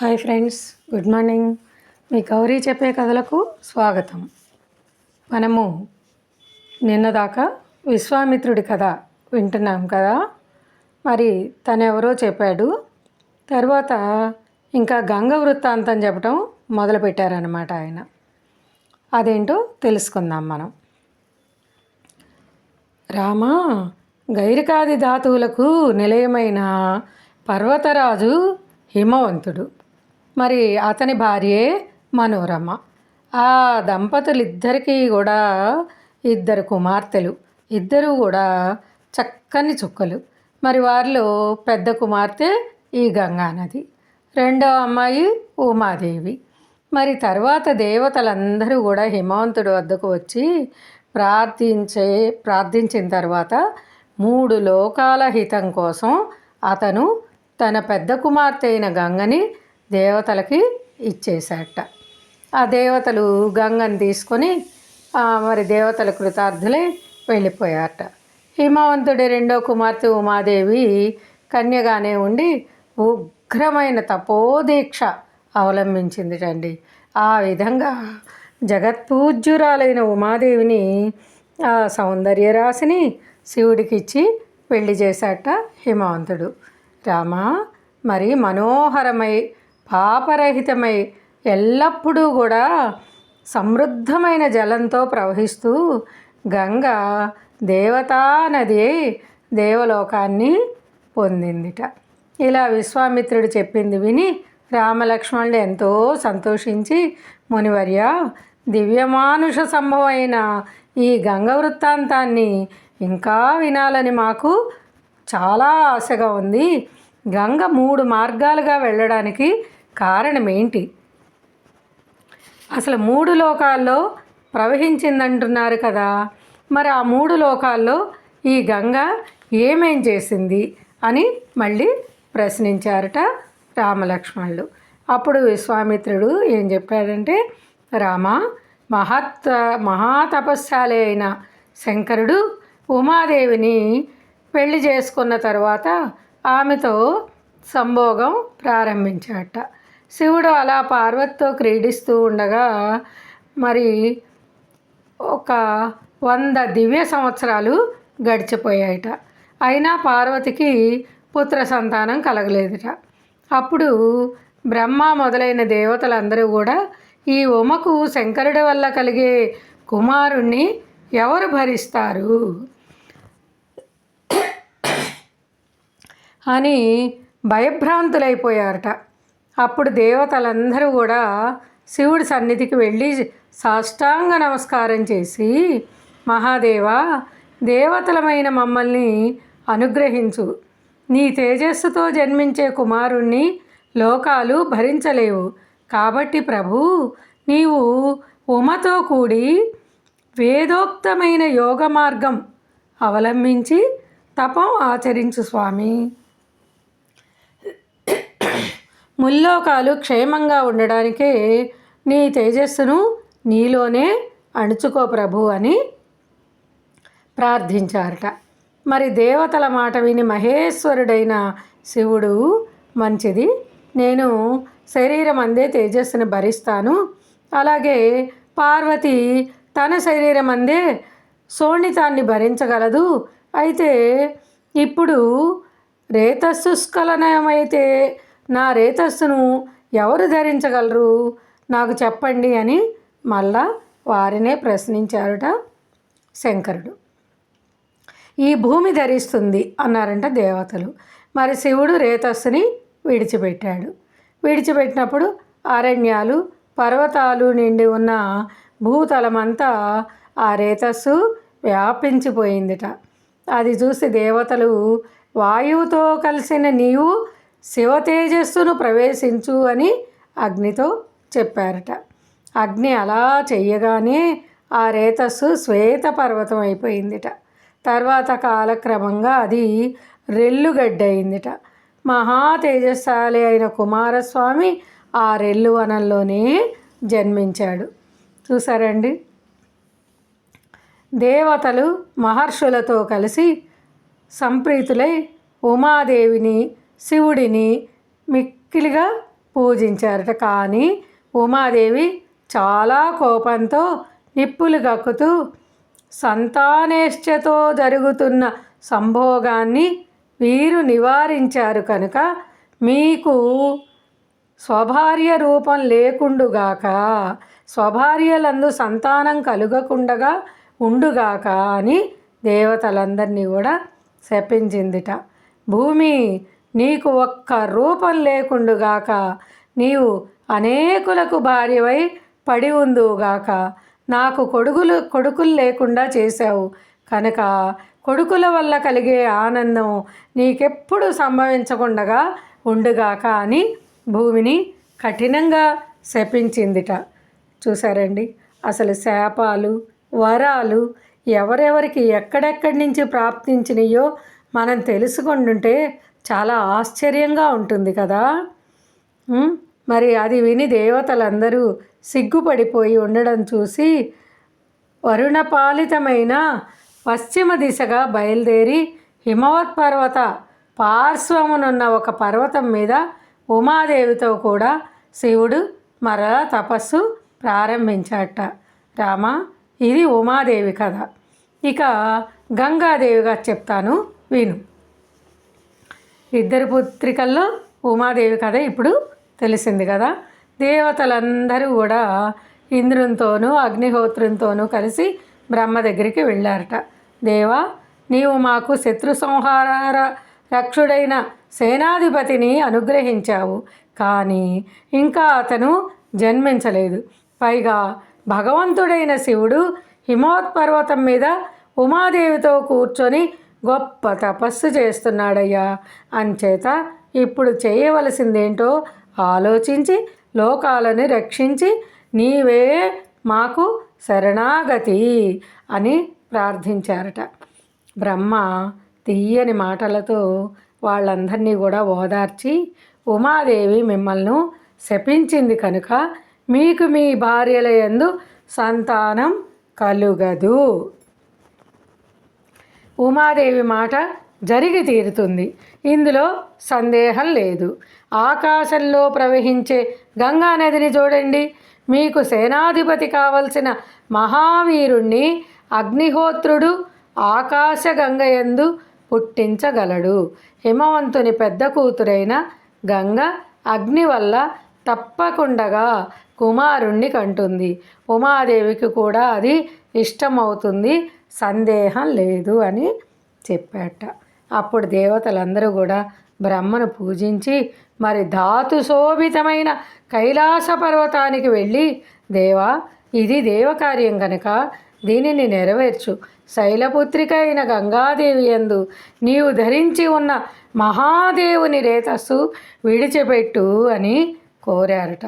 Hi friends good morning. మీ గౌరీ చెప్పే కథలకు స్వాగతం. మనము నిన్నదాకా విశ్వామిత్రుడి కథ వింటున్నాం కదా. మరి తను ఎవరో చెప్పాడు. తర్వాత ఇంకా గంగ వృత్తాంతం చెప్పడం మొదలుపెట్టారనమాట ఆయన. అదేంటో తెలుసుకుందాం మనం. రామా గైరికాది ధాతువులకు నిలయమైన పర్వతరాజు హిమవంతుడు. మరి అతని భార్యే మనోరమ. ఆ దంపతులిద్దరికీ కూడా ఇద్దరు కుమార్తెలు. ఇద్దరు కూడా చక్కని చుక్కలు. మరి వారిలో పెద్ద కుమార్తె ఈ గంగానది రెండవ అమ్మాయి ఉమాదేవి. మరి తర్వాత దేవతలందరూ కూడా హిమవంతుడి వద్దకు వచ్చి ప్రార్థించే ప్రార్థించిన తర్వాత మూడు లోకాల హితం కోసం అతను తన పెద్ద కుమార్తె అయిన గంగని దేవతలకి ఇచ్చేశాట ఆ దేవతలు గంగని తీసుకొని మరి దేవతల కృతార్థులే వెళ్ళిపోయారట. హిమవంతుడి రెండో కుమార్తె ఉమాదేవి కన్యగానే ఉండి ఉగ్రమైన తపోదీక్ష అవలంబించింది అండి ఆ విధంగా జగత్పూజ్యురాలైన ఉమాదేవిని ఆ సౌందర్య రాశిని శివుడికి ఇచ్చి పెళ్ళి చేశాట హిమవంతుడు. రామ మరి మనోహరమై పాపరహితమై ఎల్లప్పుడూ కూడా సమృద్ధమైన జలంతో ప్రవహిస్తూ గంగ దేవతా నది దేవలోకాన్ని పొందిందిట. ఇలా విశ్వామిత్రుడు చెప్పింది విని రామలక్ష్మణుడు ఎంతో సంతోషించి మునివర్య దివ్యమానుష సంభవమైన ఈ గంగ వృత్తాంతాన్ని ఇంకా వినాలని మాకు చాలా ఆశగా ఉంది. గంగ మూడు మార్గాలుగా వెళ్ళడానికి కారణం ఏంటి అసలు మూడు లోకాల్లో ప్రవహించిందంటున్నారు కదా. మరి ఆ మూడు లోకాల్లో ఈ గంగ ఏమేం చేసింది అని మళ్ళీ ప్రశ్నించారట రామలక్ష్మణులు. అప్పుడు విశ్వామిత్రుడు ఏం చెప్పాడంటే రామ మహత్ మహాతపస్శాలి అయిన శంకరుడు ఉమాదేవిని పెళ్ళి చేసుకున్న తర్వాత ఆమెతో సంభోగం ప్రారంభించాట శివుడు అలా పార్వతితో క్రీడిస్తూ ఉండగా మరి ఒక వంద దివ్య సంవత్సరాలు గడిచిపోయాయట. అయినా పార్వతికి పుత్ర సంతానం కలగలేదుట. అప్పుడు బ్రహ్మ మొదలైన దేవతలందరూ కూడా ఈ ఉమకు శంకరుడి వల్ల కలిగే కుమారుణ్ణి ఎవరు భరిస్తారు? అని భయభ్రాంతులైపోయారట. అప్పుడు దేవతలందరూ కూడా శివుడి సన్నిధికి వెళ్ళి సాష్టాంగ నమస్కారం చేసి మహాదేవా దేవతలమైన మమ్మల్ని అనుగ్రహించు. నీ తేజస్సుతో జన్మించే కుమారుణ్ణి లోకాలు భరించలేవు. కాబట్టి ప్రభు నీవు ఉమతో కూడి వేదోక్తమైన యోగ మార్గం అవలంబించి తపం ఆచరించు స్వామి. ముల్లోకాలు క్షేమంగా ఉండడానికే నీ తేజస్సును నీలోనే అణుచుకో ప్రభు అని ప్రార్థించారట. మరి దేవతల మాట విని మహేశ్వరుడైన శివుడు మంచిది. నేను శరీరం అందే తేజస్సుని భరిస్తాను. అలాగే పార్వతి తన శరీరం అందే శోణితాన్ని భరించగలదు. అయితే ఇప్పుడు రేతస్సు స్ఖలనమైతే నా రేతస్సును ఎవరు ధరించగలరు? నాకు చెప్పండి అని మళ్ళా వారినే ప్రశ్నించారుట శంకరుడు. ఈ భూమి ధరిస్తుంది అన్నారంట దేవతలు. మరి శివుడు రేతస్సుని విడిచిపెట్టాడు. విడిచిపెట్టినప్పుడు అరణ్యాలు పర్వతాలు నిండి ఉన్న భూతలమంతా ఆ రేతస్సు వ్యాపించిపోయిందిట. అది చూసి దేవతలు వాయువుతో కలిసిన నీవు శివ తేజస్సును ప్రవేశించు అని అగ్నితో చెప్పారట. అగ్ని అలా చెయ్యగానే ఆ రేతస్సు శ్వేత పర్వతం అయిపోయిందిట. తర్వాత కాలక్రమంగా అది రెల్లుగడ్డయిందిట. మహా తేజస్శాలి అయిన కుమారస్వామి ఆ రెల్లు వనంలోనే జన్మించాడు. చూసారండి దేవతలు మహర్షులతో కలిసి సంప్రీతులై ఉమాదేవిని శివుడిని మిక్కిలిగా పూజించారట. కానీ ఉమాదేవి చాలా కోపంతో నిప్పులు గక్కుతూ సంతానేష్టతో జరుగుతున్న సంభోగాన్ని వీరు నివారించారు కనుక మీకు స్వభార్య రూపం లేకుండుగాక స్వభార్యలందు సంతానం కలుగకుండగా ఉండుగాక అని దేవతలందరినీ కూడా శపించిందిట. భూమి నీకు ఒక్క రూపం లేకుండుగాక నీవు అనేకులకు భార్యవై పడి ఉందువుగాక నాకు కొడుకులు కొడుకులు లేకుండా చేశావు. కనుక కొడుకుల వల్ల కలిగే ఆనందం నీకెప్పుడు సంభవించకుండగా ఉండుగాక అని భూమిని కఠినంగా శపించిందిట. చూసారండి అసలు శాపాలు వరాలు ఎవరెవరికి ఎక్కడెక్కడి నుంచి ప్రాప్తించినయో మనం తెలుసుకుంటుంటే చాలా ఆశ్చర్యంగా ఉంటుంది కదా? మరి అది విని దేవతలందరూ సిగ్గుపడిపోయి ఉండడం చూసి వరుణపాలితమైన పశ్చిమ దిశగా బయలుదేరి హిమవత్ పర్వత పార్శ్వమునున్న ఒక పర్వతం మీద ఉమాదేవితో కూడా శివుడు మరలా తపస్సు ప్రారంభించాట రామ ఇది ఉమాదేవి కథ. ఇక గంగాదేవిగా చెప్తాను విను. ఇద్దరు పుత్రికల్లో ఉమాదేవి కథ ఇప్పుడు తెలిసింది కదా. దేవతలందరూ కూడా ఇంద్రునితోనూ అగ్నిహోత్రునితోనూ కలిసి బ్రహ్మ దగ్గరికి వెళ్ళారట. దేవా నీవు మాకు శత్రు సంహార రక్షుడైన సేనాధిపతిని అనుగ్రహించావు కానీ ఇంకా అతను జన్మించలేదు. పైగా భగవంతుడైన శివుడు హిమోత్పర్వతం మీద ఉమాదేవితో కూర్చొని గొప్ప తపస్సు చేస్తున్నాడయ్యా. అంచేత ఇప్పుడు చేయవలసిందేంటో ఆలోచించి లోకాలని రక్షించి నీవే మాకు శరణాగతి అని ప్రార్థించారట. బ్రహ్మ తీయని మాటలతో వాళ్ళందరినీ కూడా ఓదార్చి ఉమాదేవి మిమ్మల్ని శపించింది కనుక మీకు మీ భార్యల యందు సంతానం కలుగదు. ఉమాదేవి మాట జరిగి తీరుతుంది. ఇందులో సందేహం లేదు. ఆకాశంలో ప్రవహించే గంగా నదిని చూడండి. మీకు సేనాధిపతి కావలసిన మహావీరుణ్ణి అగ్నిహోత్రుడు ఆకాశ గంగయందు పుట్టించగలడు. హిమవంతుని పెద్ద కూతురైన గంగ అగ్ని వల్ల తప్పకుండగా కుమారుణ్ణి కంటుంది. ఉమాదేవికి కూడా అది ఇష్టమవుతుంది. సందేహం లేదు అని చెప్పాట. అప్పుడు దేవతలందరూ కూడా బ్రహ్మను పూజించి మరి ధాతు శోభితమైన కైలాస పర్వతానికి వెళ్ళి దేవా ఇది దేవకార్యం కనుక దీనిని నెరవేర్చు. శైలపుత్రిక అయిన గంగాదేవి ఎందు నీవు ధరించి ఉన్న మహాదేవుని రేతస్సు విడిచిపెట్టు అని కోరారట.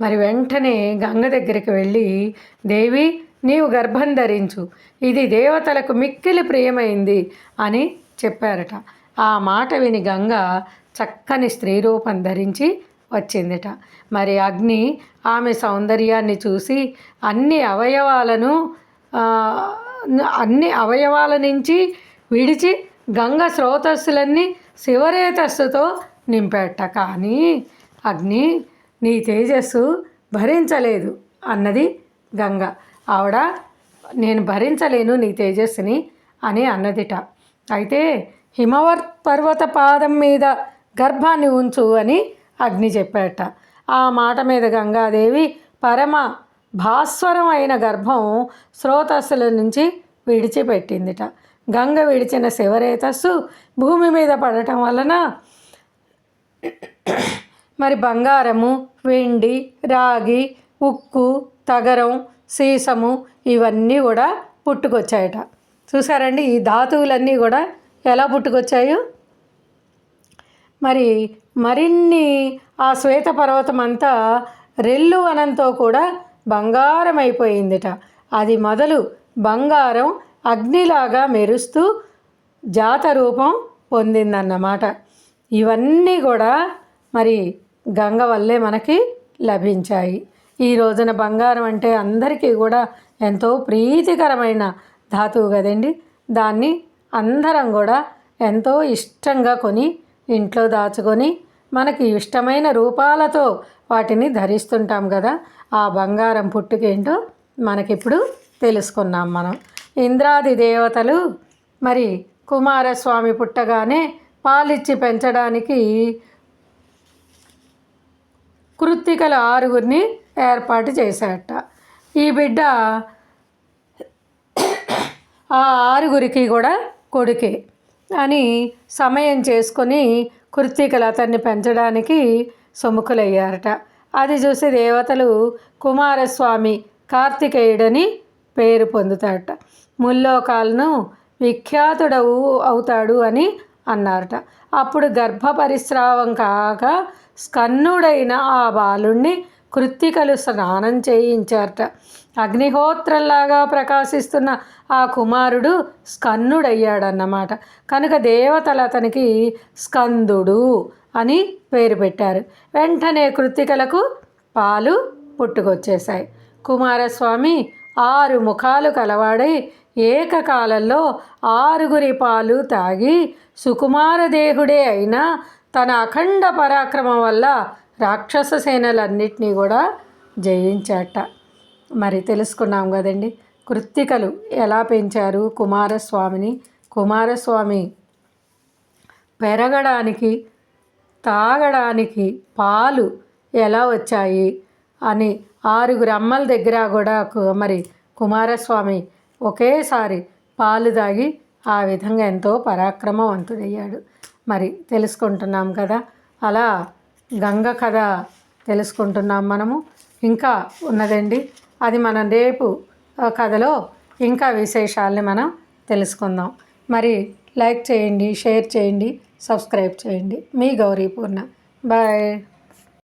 మరి వెంటనే గంగ దగ్గరికి వెళ్ళి దేవి నీవు గర్భం ధరించు. ఇది దేవతలకు మిక్కిలి ప్రియమైంది అని చెప్పారట. ఆ మాట విని గంగ చక్కని స్త్రీ రూపం ధరించి వచ్చిందిట. మరి అగ్ని ఆమె సౌందర్యాన్ని చూసి అన్ని అవయవాలను అన్ని అవయవాల నుంచి విడిచి గంగ స్రోతస్సులన్నీ శివరేతస్సుతో నింపేట. కానీ అగ్ని నీ తేజస్సు భరించలేదు అన్నది గంగ. ఆవిడ నేను భరించలేను నీ తేజస్సుని అని అన్నదిట. అయితే హిమవత్ పర్వత పాదం మీద గర్భాన్ని ఉంచు అని అగ్ని చెప్పాట. ఆ మాట మీద గంగాదేవి పరమ భాస్వరం అయిన గర్భం స్రోతస్సుల నుంచి విడిచిపెట్టిందిట. గంగ విడిచిన శివరేతస్సు భూమి మీద పడటం వలన మరి బంగారము వెండి రాగి ఉక్కు తగరం సీసము ఇవన్నీ కూడా పుట్టుకొచ్చాయట. చూసారండి ఈ ధాతువులన్నీ కూడా ఎలా పుట్టుకొచ్చాయో? మరి మరిన్ని ఆ శ్వేత పర్వతం అంతా రెల్లు వనంతో కూడా బంగారం అయిపోయిందిట అది మొదలు బంగారం అగ్నిలాగా మెరుస్తూ జాత రూపం పొందిందన్నమాట. ఇవన్నీ కూడా మరి గంగ వల్లే మనకి లభించాయి. ఈ రోజున బంగారం అంటే అందరికీ కూడా ఎంతో ప్రీతికరమైన ధాతువు కదండి. దాన్ని అందరం కూడా ఎంతో ఇష్టంగా కొని ఇంట్లో దాచుకొని మనకి ఇష్టమైన రూపాలతో వాటిని ధరిస్తుంటాం కదా. ఆ బంగారం పుట్టుకేంటో మనకిప్పుడు తెలుసుకున్నాం మనం. ఇంద్రాది దేవతలు మరి కుమారస్వామి పుట్టగానే పాలిచ్చి పెంచడానికి కృత్తికల ఆరుగురిని ఏర్పాటు చేశాట ఈ బిడ్డ ఆ ఆరుగురికి కూడా కొడుకే అని సమయం చేసుకొని కృత్తికలు అతన్ని పెంచడానికి సముఖులయ్యారట అది చూసి దేవతలు కుమారస్వామి కార్తికేయుడని పేరు పొందుతాడట ముల్లోకాలను విఖ్యాతుడవు అవుతాడు అని అన్నారట. అప్పుడు గర్భ పరిస్రావం కాక స్కన్నుడైన ఆ బాలుణ్ణి కృత్తికలు స్నానం చేయించారట. అగ్నిహోత్రంలాగా ప్రకాశిస్తున్న ఆ కుమారుడు స్కన్నుడయ్యాడన్నమాట. కనుక దేవతలు అతనికి స్కందుడు అని పేరు పెట్టారు. వెంటనే కృత్తికలకు పాలు పుట్టుకొచ్చేశాయి. కుమారస్వామి ఆరు ముఖాలు కలవాడై ఏకకాలంలో ఆరుగురి పాలు తాగి సుకుమారదేహుడే అయినా తన అఖండ పరాక్రమం వల్ల రాక్షస సేనలన్నిటినీ కూడా జయించాట. మరి తెలుసుకున్నాం కదండి కృత్తికలు ఎలా పెంచారు కుమారస్వామిని? కుమారస్వామి పెరగడానికి తాగడానికి పాలు ఎలా వచ్చాయి అని ఆరుగురు అమ్మల దగ్గర కూడా మరి కుమారస్వామి ఒకేసారి పాలు తాగి ఆ విధంగా ఎంతో పరాక్రమవంతుడయ్యాడు. మరి తెలుసుకుంటున్నాం కదా అలా గంగ కథ తెలుసుకుంటున్నాం మనము. ఇంకా ఉన్నదండి. అది మనం రేపు కథలో ఇంకా విశేషాలని మనం తెలుసుకుందాం. మరి లైక్ చేయండి షేర్ చేయండి సబ్స్క్రైబ్ చేయండి. మీ గౌరీ పూర్ణ బాయ్.